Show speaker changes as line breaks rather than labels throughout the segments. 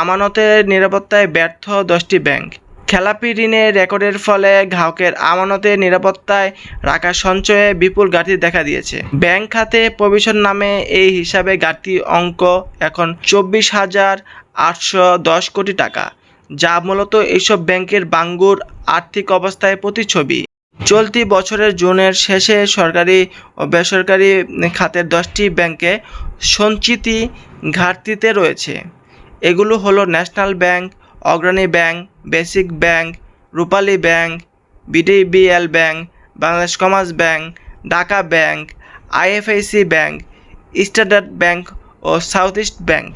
আমানতের নিরাপত্তায় ব্যর্থ দশটি ব্যাংক। খেলাপি ঋণের রেকর্ডের ফলে গ্রাহকের আমানতের নিরাপত্তায় রাখা সঞ্চয়ে বিপুল ঘাটতি দেখা দিয়েছে। ব্যাংক খাতে প্রভিশন নামে এই হিসাবে ঘাটতি অঙ্ক এখন চব্বিশ হাজার আটশো দশ কোটি টাকা, যা মূলত এইসব ব্যাংকের বাঙ্গুর আর্থিক অবস্থায় প্রতিচ্ছবি। চলতি বছরের জুনের শেষে সরকারি ও বেসরকারি খাতের দশটি ব্যাংকে সঞ্চিতি ঘাটতিতে রয়েছে। এগুলো হলো national bank, Agrani bank, basic bank, Rupali bank BDBL bank, Bangladesh commerce bank, Dhaka bank, IFIC bank, standard bank ও সাউথ ইস্ট ব্যাংক।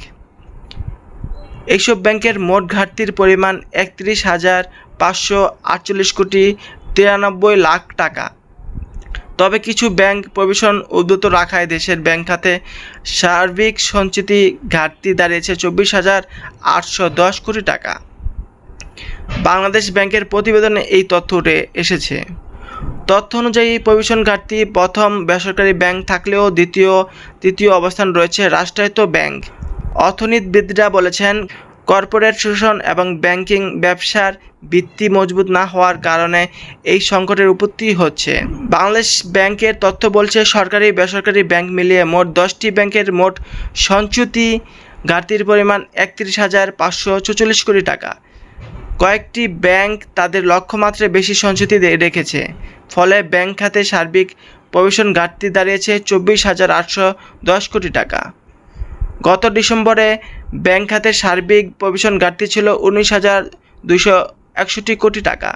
এইসব ব্যাংকের মোট ঘাটতির পরিমাণ একত্রিশ হাজার পাঁচশো আটচল্লিশ কোটি তিরানব্বই লাখ টাকা। তবে কিছু ব্যাংক প্রভিশন উদ্যত রাখায় দেশের ব্যাংক খাতে সার্বিক সঞ্চিতি ঘাটতি দাঁড়িয়েছে চব্বিশ হাজার আটশো দশ কোটি টাকা। বাংলাদেশ ব্যাংকের প্রতিবেদনে এই তথ্য উঠে এসেছে। তথ্য অনুযায়ী, প্রভিশন ঘাটতি প্রথম বেসরকারি ব্যাংক থাকলেও দ্বিতীয়, তৃতীয় অবস্থান রয়েছে রাষ্ট্রায়ত্ত ব্যাংক। অর্থনীতিবিদরা বলেছেন কর্পোরেট শোষণ এবং ব্যাংকিং ব্যবসার ভিত্তি মজবুত না হওয়ার কারণে এই সংকটের উৎপত্তি হচ্ছে। বাংলাদেশ ব্যাংকের তথ্য বলছে, সরকারি বেসরকারি ব্যাংক মিলিয়ে মোট দশটি ব্যাংকের মোট সঞ্চুতি ঘাটতির পরিমাণ একত্রিশ হাজার পাঁচশো চৌচল্লিশ কোটি টাকা। কয়েকটি ব্যাংক তাদের লক্ষ্যমাত্রায় বেশি সঞ্চিতি রেখেছে, ফলে ব্যাংক খাতে সার্বিক প্রবেশন ঘাটতি দাঁড়িয়েছে চব্বিশ হাজার আটশো দশ কোটি টাকা। গত ডিসেম্বরে ব্যাংক খাতের সার্বিক প্রভিশন ঘাটতি ছিল উনিশ হাজার দুশো একষট্টি কোটি টাকা।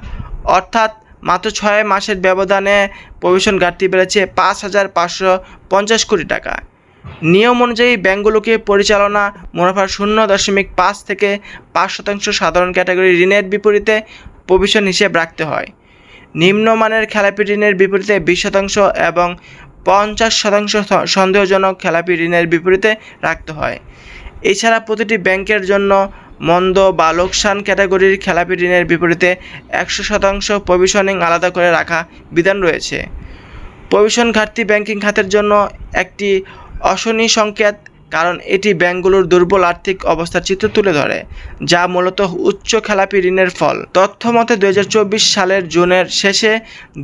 অর্থাৎ মাত্র ছয় মাসের ব্যবধানে প্রভিশন ঘাটতি বেড়েছে পাঁচ হাজার পাঁচশো পঞ্চাশ কোটি টাকা। নিয়ম অনুযায়ী ব্যাংকগুলোকে পরিচালনা মুনাফার শূন্য দশমিক পাঁচ থেকে পাঁচ শতাংশ সাধারণ ক্যাটাগরি ঋণের বিপরীতে প্রভিশন হিসেব রাখতে হয়। নিম্নমানের খেলাপি ঋণের বিপরীতে বিশ শতাংশ এবং পঞ্চাশ শতাংশ সন্দেহজনক খেলাপি ঋণের বিপরীতে রাখতে হয়। এছাড়া প্রতিটি ব্যাংকের জন্য মন্দ বা লোকসান ক্যাটাগরির খেলাপি ঋণের বিপরীতে একশো শতাংশ প্রভিশনিং আলাদা করে রাখা বিধান রয়েছে। প্রভিশন ঘাটতি ব্যাংকিং খাতের জন্য একটি অশনি সংকেত কারণ এটি ব্যাংকগুলোর দুর্বল আর্থিক অবস্থার চিত্র তুলে ধরে, যা মূলত উচ্চ খেলাপি ঋণের ফল। তথ্য মতে সালের জুনের শেষে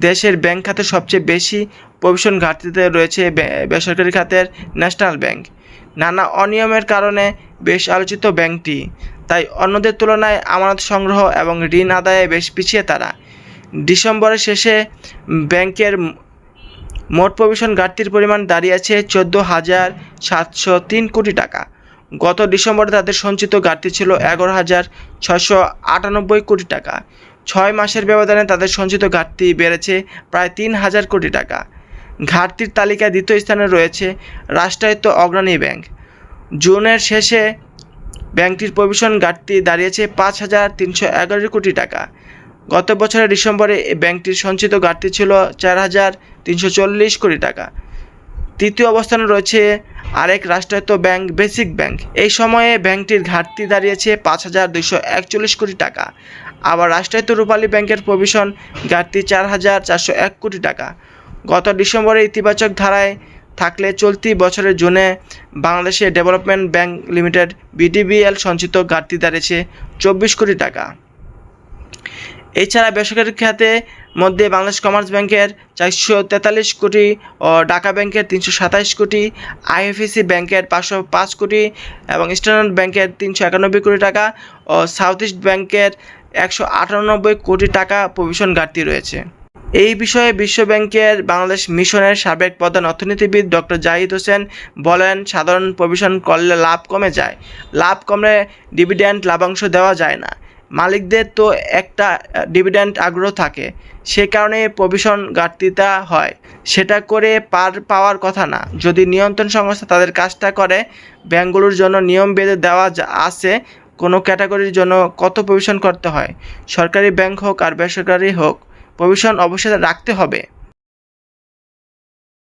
দেশের ব্যাংক খাতে সবচেয়ে বেশি প্রভিশন ঘাটতিতে রয়েছে বেসরকারি খাতের ন্যাশনাল ব্যাংক। নানা অনিয়মের কারণে বেশ আলোচিত ব্যাংকটি, তাই অন্যদের তুলনায় আমানত সংগ্রহ এবং ঋণ আদায়ে বেশ পিছিয়ে তারা। ডিসেম্বরের শেষে ব্যাংকের মোট প্রভিশন ঘাটতির পরিমাণ দাঁড়িয়েছে চোদ্দ হাজার সাতশো তিন কোটি টাকা। গত ডিসেম্বরে তাদের সঞ্চিত ঘাটতি ছিল এগারো হাজার ছশো আটানব্বই কোটি টাকা। ছয় মাসের ব্যবধানে তাদের সঞ্চিত ঘাটতি বেড়েছে প্রায় তিন হাজার কোটি টাকা। ঘাটতির তালিকায় দ্বিতীয় স্থানে রয়েছে রাষ্ট্রায়ত্ত অগ্রণী ব্যাংক। জুনের শেষে ব্যাংকটির প্রভিশন ঘাটতি দাঁড়িয়েছে পাঁচ হাজার তিনশো এগারো কোটি টাকা। গত বছরের ডিসেম্বরে ব্যাংকটির সঞ্চিত ঘাটতি ছিল চার হাজার তিনশো চল্লিশ কোটি টাকা। তৃতীয় অবস্থানে রয়েছে আরেক রাষ্ট্রায়ত্ত ব্যাংক, বেসিক ব্যাংক। এই সময়ে ব্যাংকটির ঘাটতি দাঁড়িয়েছে পাঁচ হাজার দুইশো একচল্লিশ কোটি টাকা। আবার রাষ্ট্রায়ত্ত রূপালী ব্যাংকের প্রভিশন ঘাটতি চার হাজার চারশো এক কোটি টাকা। গত ডিসেম্বরে ইতিবাচক ধারায় থাকলে চলতি বছরের জুনে বাংলাদেশে ডেভেলপমেন্ট ব্যাংক লিমিটেড, বিডিবিএল সঞ্চিত ঘাটতি দাঁড়িয়েছে চব্বিশ কোটি টাকা। এছাড়া বেসরকারি খাতে মধ্যে বাংলাদেশ কমার্স ব্যাংকের চারশো তেতাল্লিশ কোটি ও ঢাকা ব্যাংকের তিনশো সাতাইশ কোটি আইএফএসি ব্যাংকের পাঁচশো পাঁচ কোটি এবং স্ট্যান্ডার্ড ব্যাংকের তিনশো একানব্বই কোটি টাকা ও সাউথ ইস্ট ব্যাংকের একশো আটানব্বই কোটি টাকা প্রভিশন ঘাটতি রয়েছে। এই বিষয়ে বিশ্ব ব্যাংকের বাংলাদেশ মিশনের সাবেক প্রধান অর্থনীতিবিদ ডক্টর জাহিদ হোসেন বলেন, সাধারণ প্রভিশন করলে লাভ কমে যায়। লাভ কমলে ডিভিডেন্ড লাভাংশ দেওয়া যায় না। মালিকদের তো একটা ডিভিডেন্ড আগ্রহ থাকে। সে কারণে প্রভিশন ঘাটতিটা হয়। সেটা করে পার পাওয়ার কথা না। যদি নিয়ন্ত্রণ সংস্থা তাদের কাজটা করে ব্যাংকগুলোর জন্য নিয়ম বেঁধে দেওয়া আছে, কোনো ক্যাটাগরির জন্য কত প্রভিশন করতে হয়? সরকারি ব্যাংক হোক আর বেসরকারি হোক প্রভিশন অবশ্যই রাখতে হবে।